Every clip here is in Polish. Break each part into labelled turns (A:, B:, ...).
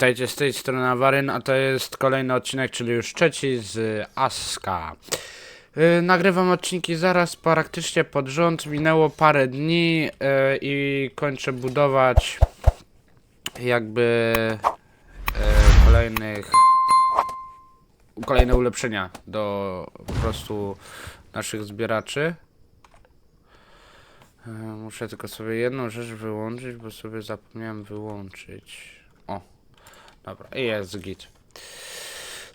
A: witajcie z tej strony Awaryn, a to jest kolejny odcinek, czyli już trzeci z Aska. Yy, nagrywam odcinki zaraz praktycznie pod rząd, minęło parę dni yy, i kończę budować jakby yy, kolejnych kolejne ulepszenia do po prostu naszych zbieraczy. E, Muszę tylko sobie jedną rzecz wyłączyć, bo sobie zapomniałem wyłączyć. Dobra, i jest git.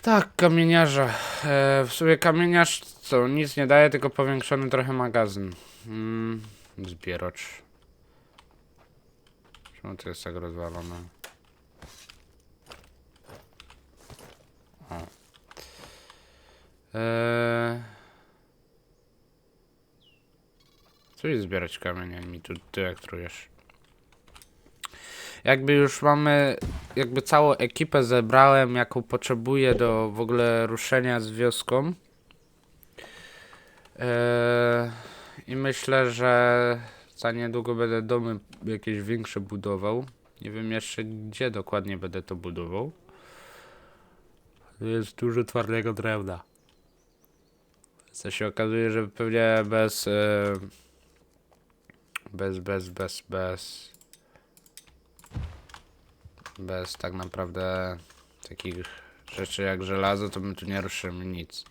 A: Tak, kamieniarza. E, w sobie kamieniarz co, nic nie daje, tylko powiększony trochę magazyn. Mm, zbieracz. Czemu to jest tak rozwalone? O. Eee... Co jest zbierać kamienie, mi tu ty. Jakby już mamy, jakby całą ekipę zebrałem, jaką potrzebuję do w ogóle ruszenia z wioską. Eee, I myślę, że za niedługo będę domy jakieś większe budował. Nie wiem jeszcze gdzie dokładnie będę to budował. Jest dużo twardego drewna. Co się okazuje, że pewnie bez... E, bez, bez, bez, bez. Bez tak naprawdę takich rzeczy jak żelazo, to my tu nie ruszymy nic.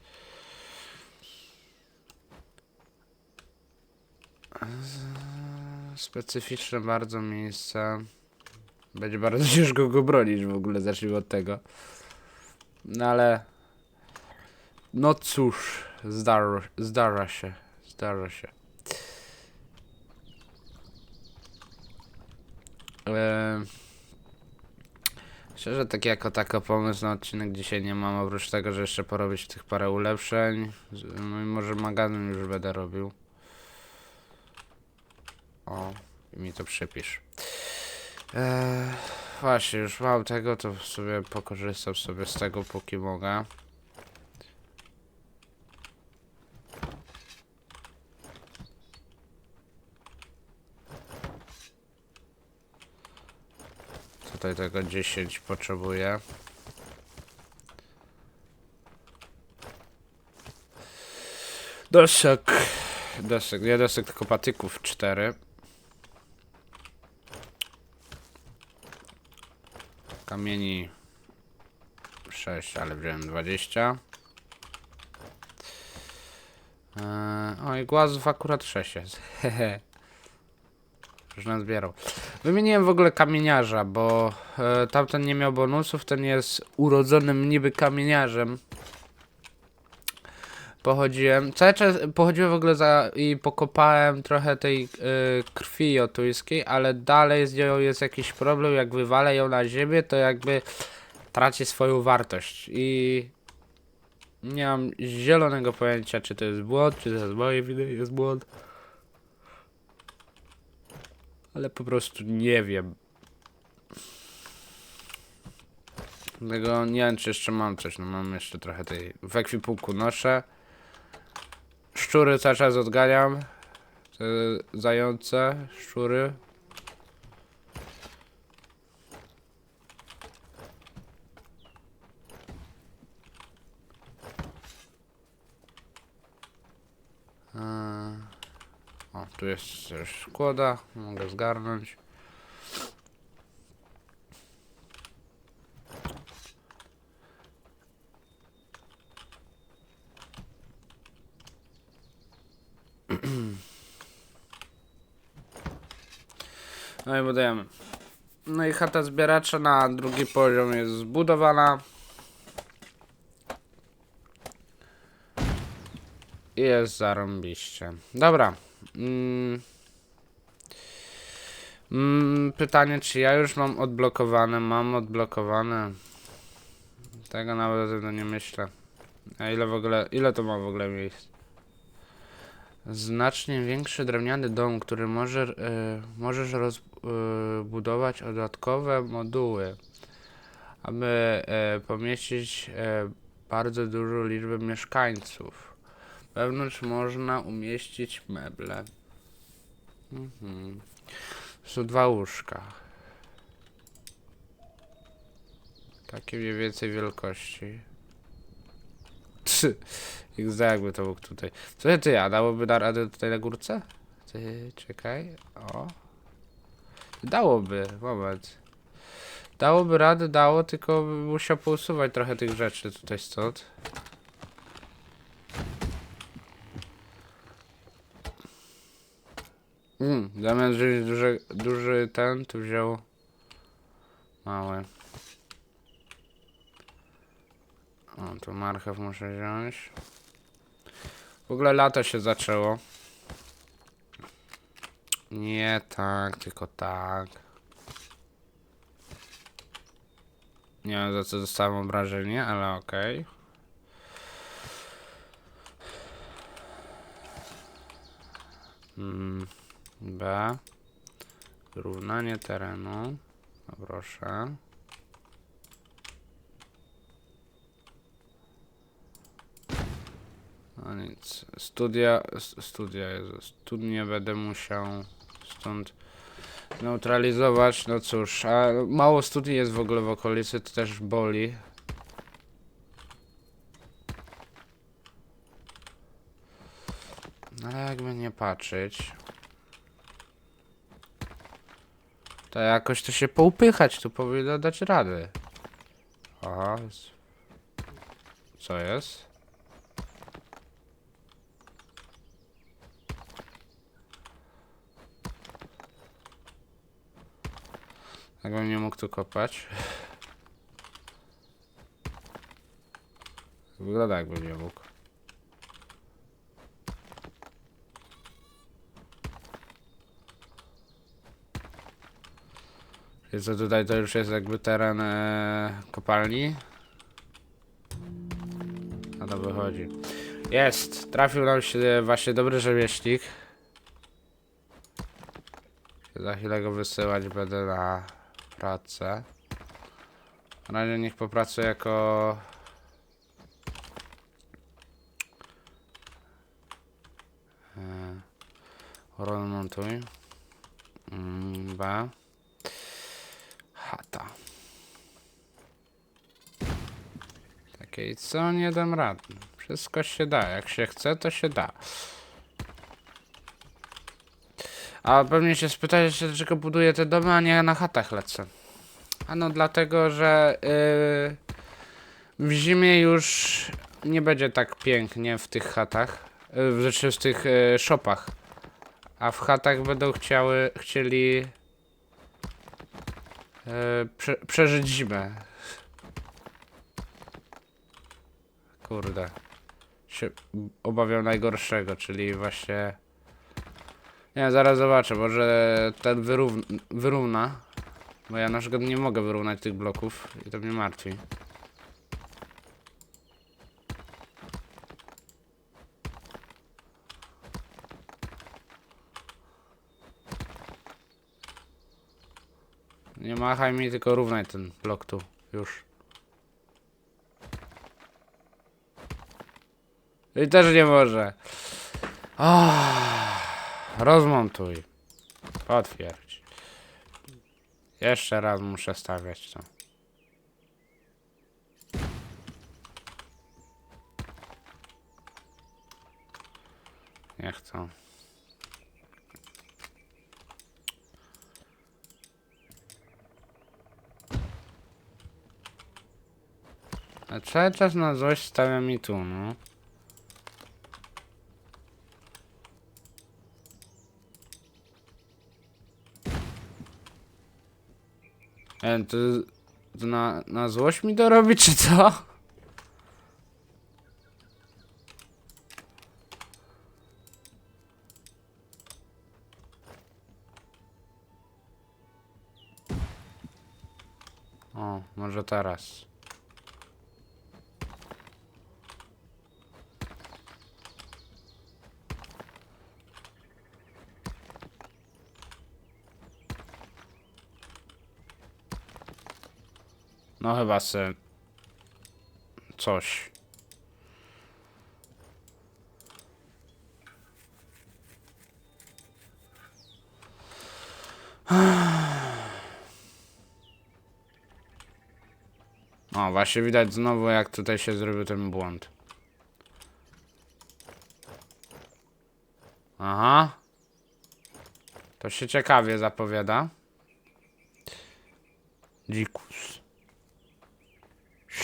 A: Specyficzne bardzo miejsce. Będzie bardzo ciężko go bronić w ogóle, zacznijmy od tego. No ale... No cóż, zdarza, zdarza się, zdarza się. Eee, Szczerze, tak jako tako pomysł na odcinek dzisiaj nie mam, oprócz tego, że jeszcze porobić tych parę ulepszeń. No i może magazyn już będę robił. O, i mi to przypisz. Eee, właśnie, już mam tego, to sobie pokorzystam sobie z tego, póki mogę. Tutaj tego 10 potrzebuję. Desek. Desek, nie desek, tylko patyków 4. Kamieni 6, ale wziąłem 20. Eee, oj, głazów akurat 6 jest. Hehe. Już nazbierał. Wymieniłem w ogóle kamieniarza, bo e, tamten nie miał bonusów, ten jest urodzonym niby kamieniarzem. Pochodziłem, cały czas pochodziłem w ogóle za i pokopałem trochę tej e, krwi jotuńskiej, ale dalej z nią jest jakiś problem, jak wywalę ją na ziemię, to jakby traci swoją wartość i nie mam zielonego pojęcia, czy to jest błąd, czy to z mojej winy jest błąd. Ale po prostu nie wiem. Dlatego nie wiem, czy jeszcze mam coś. No mam jeszcze trochę tej. W ekwipunku noszę. Szczury cały czas odganiam. Te zające, szczury. Tu jest też składa. Mogę zgarnąć. No i budujemy. No i chata zbieracza na drugi poziom jest zbudowana. Jest zarąbiście. Dobra. Mm. Mm, pytanie, czy ja już mam odblokowane? Mam odblokowane. Tego nawet nie myślę. A ile w ogóle, ile to ma w ogóle miejsc? Znacznie większy drewniany dom, który może, y, możesz rozbudować dodatkowe moduły, aby y, pomieścić bardzo dużą liczbę mieszkańców. Wewnątrz można umieścić meble. Mhm. Są dwa łóżka. Takie mniej więcej wielkości. Trzy. XD jakby to mógł tutaj. Co ty, a dałoby na radę tutaj na górce? Ty, czekaj. O. Dałoby, moment. Dałoby radę, dało, tylko musiał pousuwać trochę tych rzeczy tutaj stąd. Mm, zamiast wziąć duży, duży ten, to wziął mały. O, tu marchew muszę wziąć. W ogóle lato się zaczęło. Nie tak, tylko tak. Nie wiem za co dostałem obrażenie, ale okej. Mm, B. Równanie terenu. No proszę. No nic. Studia, studia, Jezu, studnie będę musiał stąd neutralizować. No cóż, a mało studni jest w ogóle w okolicy, to też boli. No ale jakby nie patrzeć. To jakoś to się poupychać, tu powinno dać radę. Aha. Co jest? Jakbym nie mógł tu kopać. Wygląda jakbym nie mógł. Co tutaj to już jest jakby teren e, kopalni? A to wychodzi. Jest! Trafił nam się właśnie dobry rzemieślnik. Za chwilę go wysyłać będę na pracę. Na razie niech popracuje jako... E, Remontuj. Mm, B. Chata. Takiej co nie dam rady. Wszystko się da. Jak się chce, to się da. A pewnie się spytacie, dlaczego buduję te domy, a nie na chatach lecę. Ano dlatego, że yy, w zimie już nie będzie tak pięknie w tych chatach. Yy, w rzeczy w tych yy, shopach. A w chatach będą chciały, chcieli yy, prze, przeżyć zimę. Kurde. Się obawiam najgorszego, czyli właśnie... Nie, zaraz zobaczę, może ten wyrówna, wyrówna. Bo ja na przykład nie mogę wyrównać tych bloków i to mnie martwi. Nie machaj mi, tylko równaj ten blok tu. Już. I też nie może. Oh, rozmontuj. Potwierdź. Jeszcze raz muszę stawiać to. Nie chcę. A cały czas na złość stawia mi tu, no. E, to, to na, na złość mi to czy co? O, może teraz. No chyba se... Coś. O, właśnie widać znowu jak tutaj się zrobił ten błąd. Aha. To się ciekawie zapowiada. Dzikus.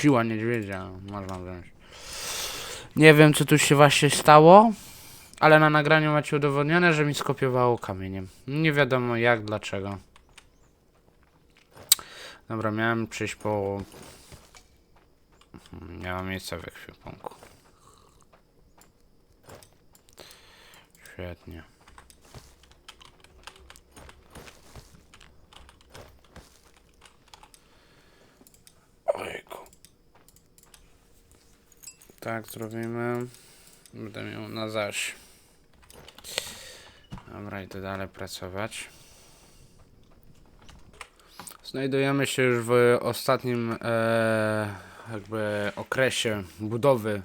A: Siła niedźwiedzia. Można wziąć. Nie wiem, co tu się właśnie stało, ale na nagraniu macie udowodnione, że mi skopiowało kamieniem. Nie wiadomo jak, dlaczego. Dobra, miałem przyjść po... Mhm, Nie ma miejsca w ekwipunku. Świetnie. Tak zrobimy. Będę miał na zaś. Dobra, idę dalej pracować. Znajdujemy się już w ostatnim e, jakby okresie budowy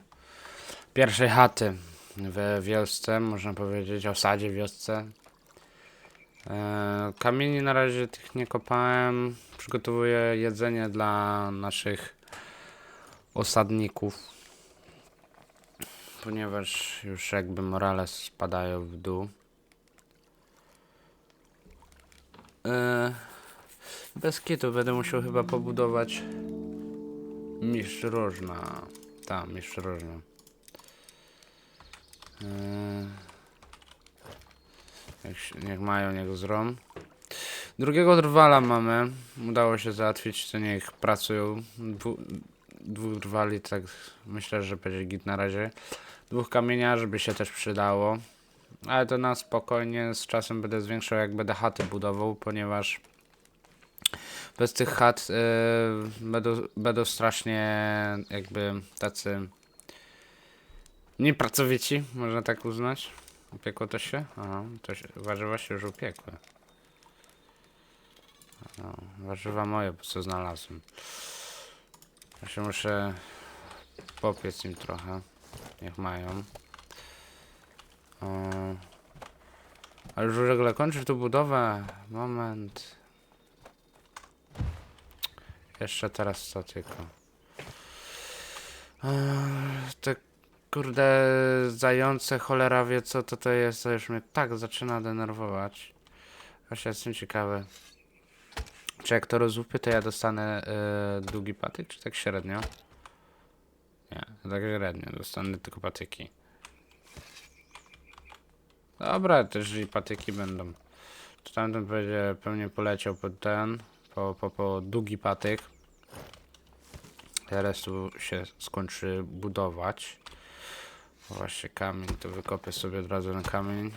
A: pierwszej chaty w wiosce, można powiedzieć, osadzie wiosce. E, kamieni na razie tych nie kopałem. Przygotowuję jedzenie dla naszych osadników. Ponieważ już jakby morale spadają w dół. E, bez kitu będę musiał chyba pobudować mistrz różna. Tam, mistrz różna. Się- jak mają, niech zrom. Drugiego drwala mamy. Udało się załatwić, to niech pracują. Dwóch drwali, tak myślę, że będzie git na razie. Dwóch kamieniarzy by się też przydało. Ale to na spokojnie, z czasem będę zwiększał, jak będę chaty budował, ponieważ bez tych chat y, będą, będą strasznie jakby tacy mniej pracowici, można tak uznać. Upiekło to się? Aha, to się, warzywa się już upiekły. No, warzywa moje, po co znalazłem. Muszę popiec im trochę. Niech mają. Ale już w ogóle kończysz tu budowę. Moment. Jeszcze teraz co tylko. Eee, Te kurde zające cholera wie co to to jest, to już mnie tak zaczyna denerwować. Właśnie jestem ciekawy. Czy jak to rozłupy, to ja dostanę e, długi patyk, czy tak średnio? Nie, tak średnio, dostanę tylko patyki. Dobra, też i patyki będą. To tamten będzie pewnie poleciał pod ten, po, po, po długi patyk. Teraz tu się skończy budować. Właśnie kamień, to wykopię sobie od razu na kamień.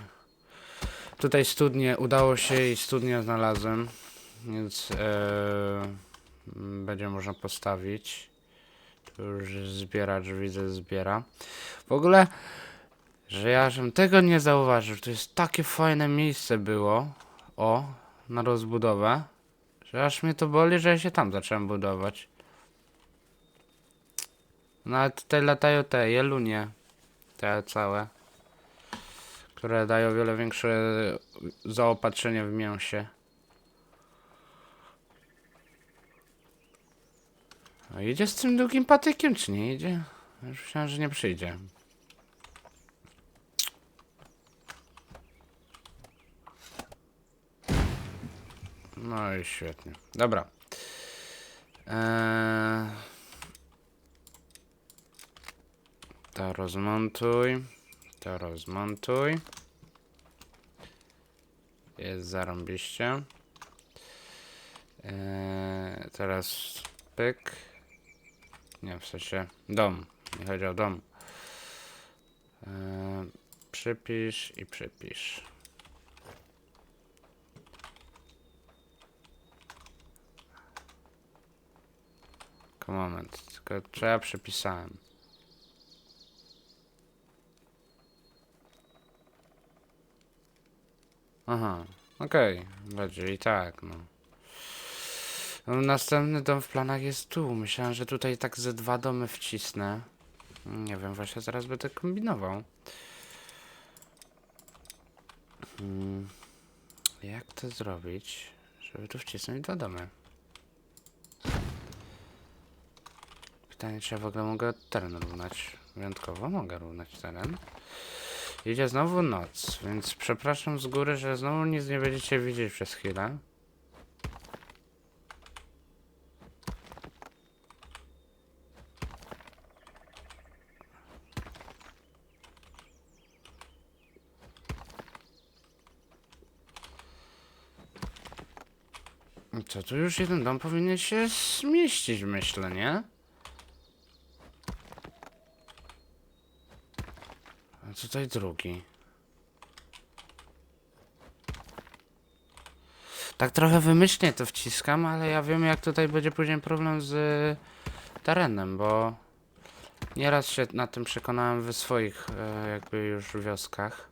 A: Tutaj studnie, udało się i studnię znalazłem, więc e, będzie można postawić. Tu już zbieracz widzę zbiera. W ogóle, że ja żem tego nie zauważył, to jest takie fajne miejsce było, o, na rozbudowę, że aż mnie to boli, że ja się tam zacząłem budować. No ale tutaj latają te jelunie, te całe, które dają wiele większe zaopatrzenie w mięsie. A idzie z tym długim patykiem, czy nie idzie? Już myślałem, że nie przyjdzie. No i świetnie. Dobra. Eee... To rozmontuj. To rozmontuj. Jest zarąbiście. Eee, teraz pyk. Nie, w sensie dom. Nie chodzi o dom. Eee, przypisz i przypisz. Tylko moment. Tylko co ja przepisałem? Aha, okej, będzie i tak, no. No. Następny dom w planach jest tu. Myślałem, że tutaj tak ze dwa domy wcisnę. Nie wiem, właśnie zaraz będę kombinował. Hmm. Jak to zrobić, żeby tu wcisnąć dwa domy? Pytanie, czy ja w ogóle mogę teren równać. Wyjątkowo mogę równać teren. Idzie znowu noc, więc przepraszam z góry, że znowu nic nie będziecie widzieć przez chwilę. Co tu już jeden dom powinien się zmieścić, myślę, nie? A tutaj drugi. Tak trochę wymyślnie to wciskam, ale ja wiem jak tutaj będzie później problem z terenem, bo nieraz się na tym przekonałem w swoich e, jakby już wioskach.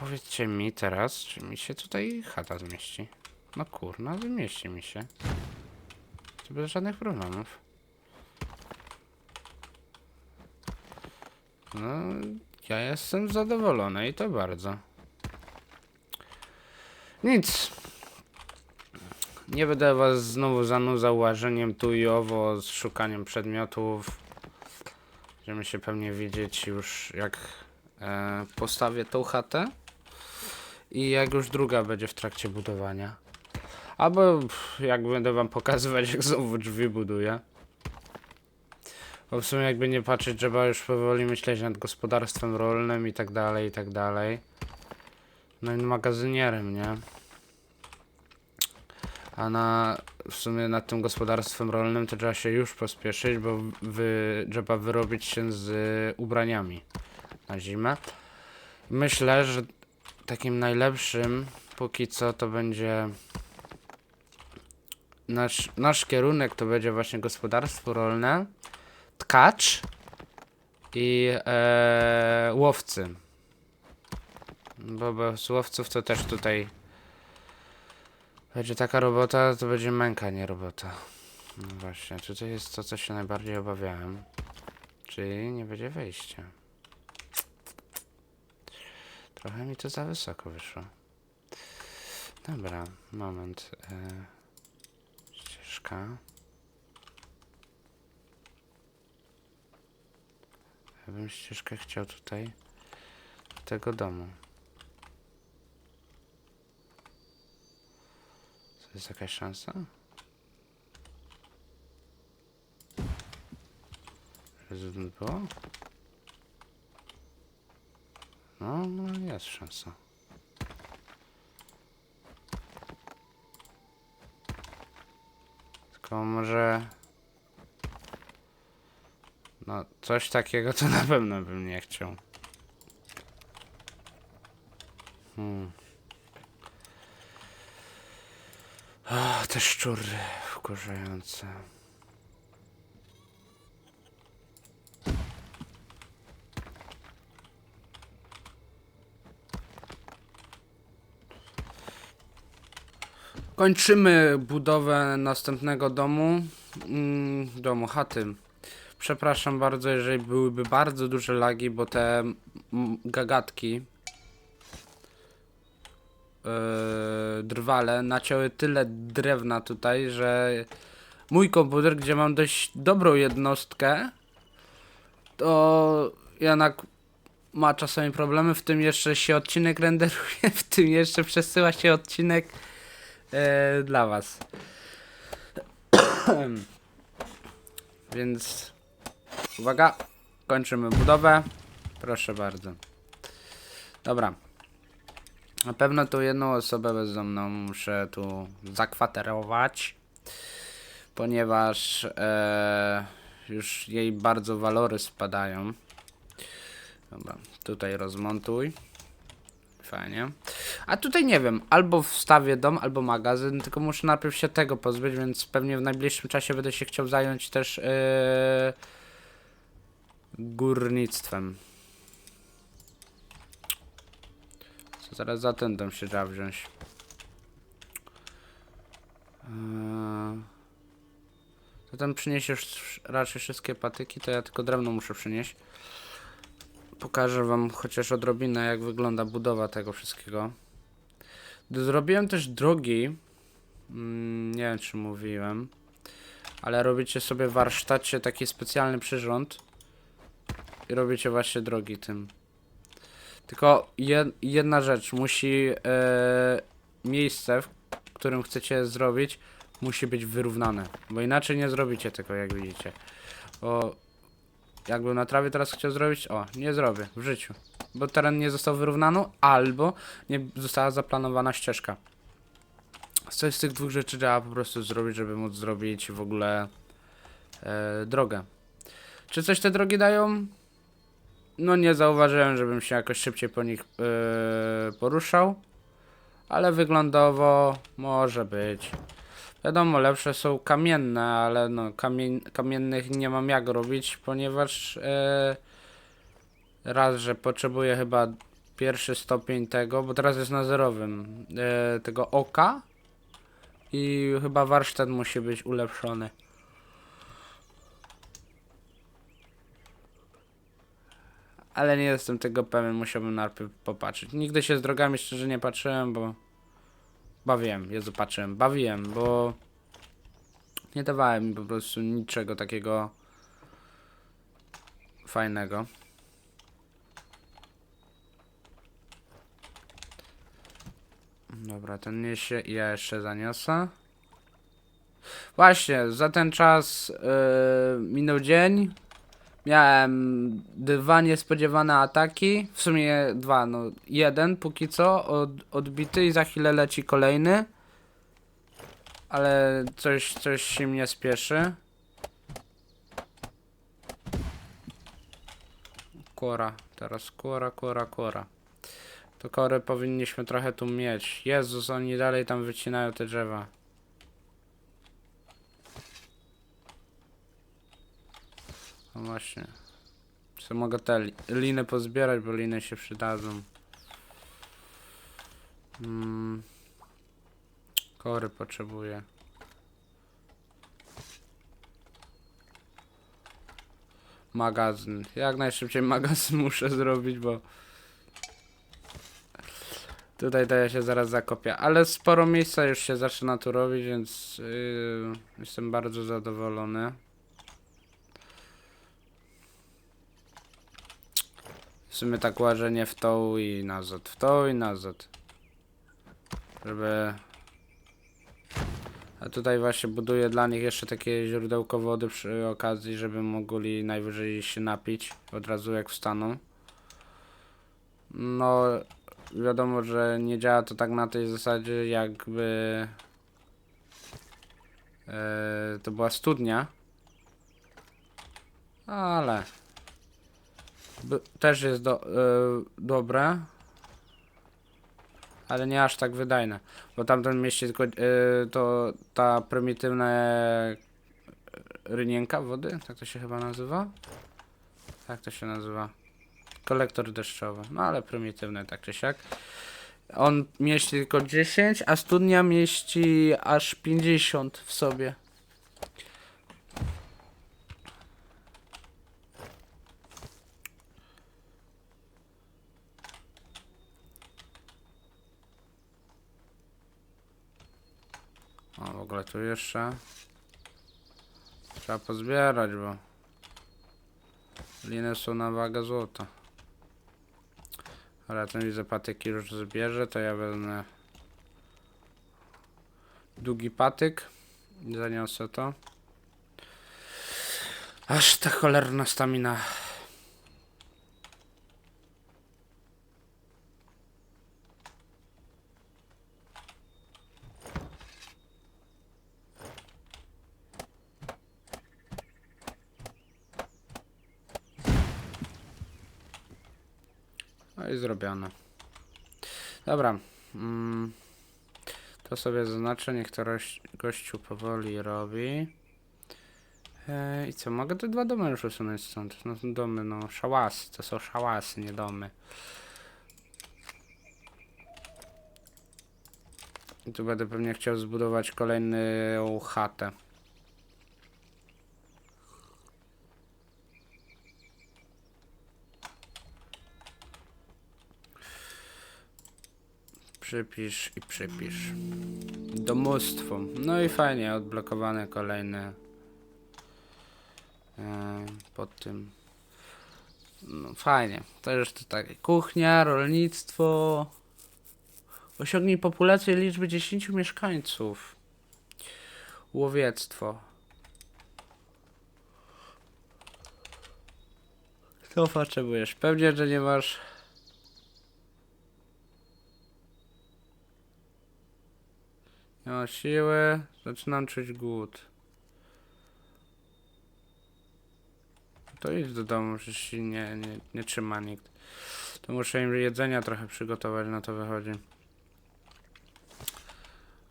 A: Powiedzcie mi teraz, czy mi się tutaj chata zmieści? No kurna, zmieści mi się. To bez żadnych problemów. No, ja jestem zadowolony i to bardzo. Nic. Nie będę was znowu zanudzał łażeniem tu i owo, z szukaniem przedmiotów. Będziemy się pewnie widzieć już jak e, postawię tą chatę i jak już druga będzie w trakcie budowania. Albo pff, jak będę wam pokazywać jak znowu drzwi buduję. Bo w sumie jakby nie patrzeć, trzeba już powoli myśleć nad gospodarstwem rolnym i tak dalej, i tak dalej. No i magazynierem, nie? A na, w sumie nad tym gospodarstwem rolnym to trzeba się już pospieszyć, bo wy, trzeba wyrobić się z ubraniami na zimę. Myślę, że takim najlepszym póki co to będzie nasz, nasz kierunek to będzie właśnie gospodarstwo rolne, tkacz i e, łowcy. Bo bez łowców to też tutaj będzie taka robota, to będzie męka, nie robota. No właśnie, tutaj jest to, co się najbardziej obawiałem. Czyli nie będzie wejścia. Trochę mi to za wysoko wyszło. Dobra, moment. E, ścieżka. Ja bym ścieżkę chciał tutaj do tego domu. To jest jakaś szansa? Rezydent było? No, no jest szansa. Tylko może... No, coś takiego to na pewno bym nie chciał. Hmm. O, te szczury wkurzające. Kończymy budowę następnego domu. Mm, domu, chaty. Przepraszam bardzo, jeżeli byłyby bardzo duże lagi, bo te mm, gagatki yy, drwale nacięły tyle drewna tutaj, że mój komputer, gdzie mam dość dobrą jednostkę, to jednak ma czasami problemy, w tym jeszcze się odcinek renderuje, w tym jeszcze przesyła się odcinek e, dla was. Więc uwaga, kończymy budowę. Proszę bardzo. Dobra. Na pewno tu jedną osobę bezdomną muszę tu zakwaterować, ponieważ e, już jej bardzo walory spadają. Dobra, tutaj rozmontuj. Fajnie. A tutaj nie wiem, albo wstawię dom, albo magazyn, tylko muszę najpierw się tego pozbyć, więc pewnie w najbliższym czasie będę się chciał zająć też yy, górnictwem. Co zaraz za ten dom się trzeba wziąć. Yy, to tam przyniesiesz raczej wszystkie patyki, to ja tylko drewno muszę przynieść pokażę wam chociaż odrobinę jak wygląda budowa tego wszystkiego. Zrobiłem też drogi. Mm, nie wiem czy mówiłem. Ale robicie sobie w warsztacie taki specjalny przyrząd i robicie właśnie drogi tym. Tylko jed, jedna rzecz, musi e, miejsce, w którym chcecie zrobić, musi być wyrównane, bo inaczej nie zrobicie tego, jak widzicie. Bo jakbym na trawie teraz chciał zrobić, o, nie zrobię w życiu, bo teren nie został wyrównany, albo nie została zaplanowana ścieżka. Coś z tych dwóch rzeczy trzeba po prostu zrobić, żeby móc zrobić w ogóle e, drogę. Czy coś te drogi dają? No nie zauważyłem, żebym się jakoś szybciej po nich e, poruszał. Ale wyglądowo może być. Wiadomo, lepsze są kamienne, ale no kamien, kamiennych nie mam jak robić, ponieważ e, raz, że potrzebuję chyba pierwszy stopień tego, bo teraz jest na zerowym, e, tego oka i chyba warsztat musi być ulepszony. Ale nie jestem tego pewien, musiałbym najpierw popatrzeć. Nigdy się z drogami szczerze nie patrzyłem, bo bawiłem, Jezu, patrzyłem, bawiłem, bo nie dawałem mi po prostu niczego takiego fajnego. Dobra, ten niesie i ja jeszcze zaniosę. Właśnie, za ten czas yy, minął dzień. Miałem dwa niespodziewane ataki. W sumie dwa, no jeden póki co od, odbity i za chwilę leci kolejny. Ale coś, coś się mnie spieszy. Kora, teraz kora, kora, kora. To kory powinniśmy trochę tu mieć. Jezus, oni dalej tam wycinają te drzewa. No właśnie. Co mogę te li liny pozbierać, bo liny się przydadzą. Mm. Kory potrzebuję. Magazyn. Jak najszybciej magazyn muszę zrobić, bo tutaj ja się zaraz zakopię. Ale sporo miejsca już się zaczyna tu robić, więc yy, jestem bardzo zadowolony. Sumie tak łażenie w tą i nazad, w tą i nazad. Żeby... A tutaj właśnie buduję dla nich jeszcze takie źródełko wody przy okazji, żeby mogli najwyżej się napić od razu jak wstaną. No, wiadomo, że nie działa to tak na tej zasadzie, jakby e, to była studnia. Ale by, też jest do, e, dobre. Ale nie aż tak wydajne. Bo tamten mieści tylko e, to ta prymitywna e, rynienka wody, tak to się chyba nazywa? Tak to się nazywa. Kolektor deszczowy. No ale prymitywny tak czy siak. On mieści tylko 10, a studnia mieści aż 50 w sobie. Tu jeszcze trzeba pozbierać, bo liny są na wagę złota. Ale ten widzę patyki już zbierze, to ja wezmę długi patyk i zaniosę to. Aż ta cholerna stamina. No i zrobione. Dobra. Mm, to sobie zaznaczę, niech to gościu powoli robi. E, I co, mogę te dwa domy już usunąć stąd? No to domy, no szałasy, to są szałasy, nie domy. I tu będę pewnie chciał zbudować kolejną chatę. Przypisz i przypisz. Domostwo. No i fajnie, odblokowane kolejne e, pod tym. No fajnie. To już to tak. Kuchnia, rolnictwo. Osiągnij populację liczby 10 mieszkańców. Łowiectwo. Co potrzebujesz? Pewnie, że nie masz. Nie ma siły. Zaczynam czuć głód. To idź do domu, przecież się nie, nie, nie trzyma nikt. To muszę im jedzenia trochę przygotować, na to wychodzi.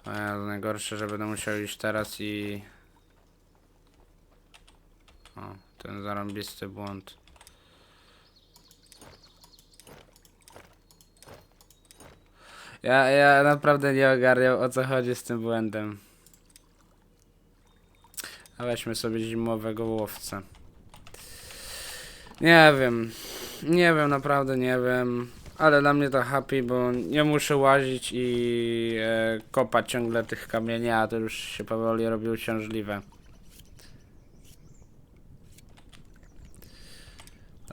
A: A ja najgorsze, że będę musiał iść teraz i... O, ten zarąbisty błąd. Ja, ja naprawdę nie ogarniam o co chodzi z tym błędem. A weźmy sobie zimowego łowcę. Nie wiem. Nie wiem, naprawdę nie wiem. Ale dla mnie to happy, bo nie muszę łazić i e, kopać ciągle tych kamieni, a to już się powoli robi uciążliwe.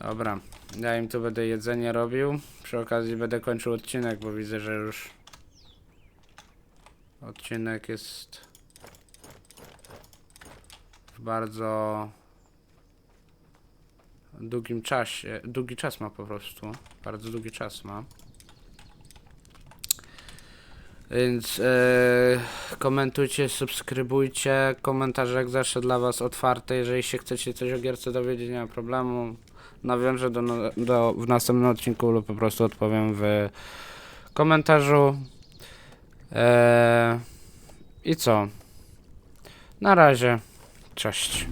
A: Dobra, ja im tu będę jedzenie robił. Przy okazji będę kończył odcinek, bo widzę, że już odcinek jest w bardzo długim czasie. Długi czas ma po prostu. Bardzo długi czas ma. Więc e, komentujcie, subskrybujcie. Komentarze jak zawsze dla Was otwarte. Jeżeli się chcecie coś o gierce dowiedzieć, nie ma problemu. Nawiążę do, do, w następnym odcinku lub po prostu odpowiem w komentarzu. E, I co? Na razie. Cześć.